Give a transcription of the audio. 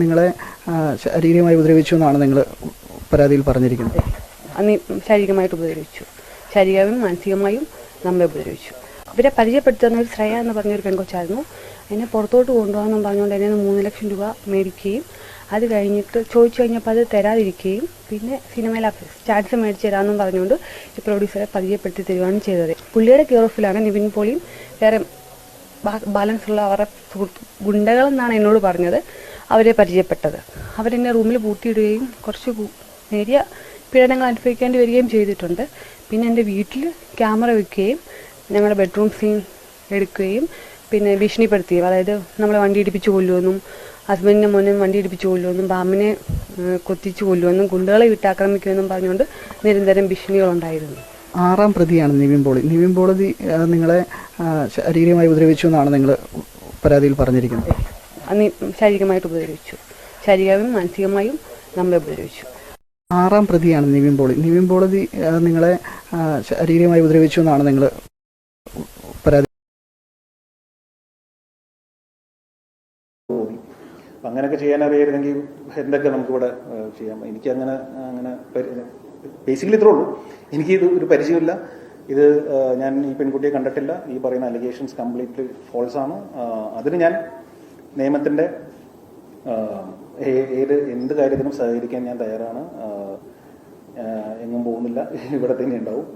നിങ്ങളെ ശാരീരികമായി ഉപദ്രവിച്ചു എന്നാണ് നിങ്ങൾ പരാതിയിൽ പറഞ്ഞിരിക്കുന്നത്. ശാരീരികമായിട്ട് ഉപദ്രവിച്ചു. ശാരീരികമായും മാനസികമായും നമ്മളെ ഉപദ്രവിച്ചു. ഇവരെ പരിചയപ്പെടുത്തുന്ന ഒരു ശ്രേയ എന്ന് പറഞ്ഞൊരു പെൺകൊച്ചായിരുന്നു. എന്നെ പുറത്തോട്ട് കൊണ്ടുപോകാമെന്നും പറഞ്ഞുകൊണ്ട് എന്നെ മൂന്ന് ലക്ഷം രൂപ മേടിക്കുകയും അത് കഴിഞ്ഞിട്ട് ചോദിച്ചു കഴിഞ്ഞപ്പോൾ അത് തരാതിരിക്കുകയും പിന്നെ സിനിമയിൽ ചാൻസ് മേടിച്ച് തരാമെന്നും പറഞ്ഞുകൊണ്ട് ഈ പ്രൊഡ്യൂസറെ പരിചയപ്പെടുത്തി തരുവാണ് ചെയ്തത്. പുള്ളിയുടെ കെയർ ഓഫിലാണ് നിവിൻ പോളിയും വേറെ ബാലൻസ് ഉള്ള അവരുടെ സുഹൃത്ത് ഗുണ്ടകളെന്നാണ് എന്നോട് പറഞ്ഞത്. അവരെ പരിചയപ്പെട്ടത്. അവരെന്നെ റൂമിൽ പൂട്ടിയിടുകയും കുറച്ച് നേരിയ പീഡനങ്ങൾ അനുഭവിക്കേണ്ടി വരികയും ചെയ്തിട്ടുണ്ട്. പിന്നെ എന്റെ വീട്ടിൽ ക്യാമറ വെക്കുകയും ഞങ്ങളുടെ ബെഡ്റൂം സീൻ എടുക്കുകയും പിന്നെ ഭീഷണിപ്പെടുത്തുകയും അതായത് നമ്മളെ വണ്ടി ഇടിപ്പിച്ച് കൊല്ലുമെന്നും ഹസ്ബൻഡിന്റെ മോനെ വണ്ടി ഇടിപ്പിച്ച് കൊല്ലുമെന്നും പാമ്പിനെ കൊത്തിച്ച് കൊല്ലുമെന്നും ഗുണ്ടകളെ വിട്ടാക്രമിക്കുമെന്നും പറഞ്ഞുകൊണ്ട് നിരന്തരം ഭീഷണികളുണ്ടായിരുന്നു. ആറാം പ്രതിയാണ് നിവിൻ പോളി. നിവിൻ പോളി നിങ്ങളെ ശാരീരികമായി ഉപദ്രവിച്ചു എന്നാണ് നിങ്ങൾ പരാതിയിൽ പറഞ്ഞിരിക്കുന്നത്. ശാരീരികമായിട്ട് ഉപദ്രവിച്ചു. ശാരീരികമായും മാനസികമായും നമ്മളെ ഉപദ്രവിച്ചു. ആറാം പ്രതിയാണ് നിവിൻ പോളി. നിവിൻ പോളി നിങ്ങളെ ശാരീരികമായി ഉപദ്രവിച്ചു എന്നാണ് നിങ്ങൾ പരാതി അപ്പം അങ്ങനെയൊക്കെ ചെയ്യാൻ അറിയായിരുന്നെങ്കിൽ എന്തൊക്കെ നമുക്കിവിടെ ചെയ്യാം. എനിക്ക് അങ്ങനെ ബേസിക്കലി ഇത്രേ ഉള്ളൂ. എനിക്ക് ഇത് ഒരു പരിചയമില്ല. ഇത് ഞാൻ ഈ പെൺകുട്ടിയെ കണ്ടിട്ടില്ല. ഈ പറയുന്ന അലിഗേഷൻസ് കംപ്ലീറ്റ്ലി ഫോൾസ് ആണ്. അതിന് ഞാൻ നിയമത്തിന്റെ ഏത് എന്ത് കാര്യത്തിനും സഹകരിക്കാൻ ഞാൻ തയ്യാറാണ്. എങ്ങും പോകുന്നില്ല. ഇവിടെ തന്നെ ഉണ്ടാവും.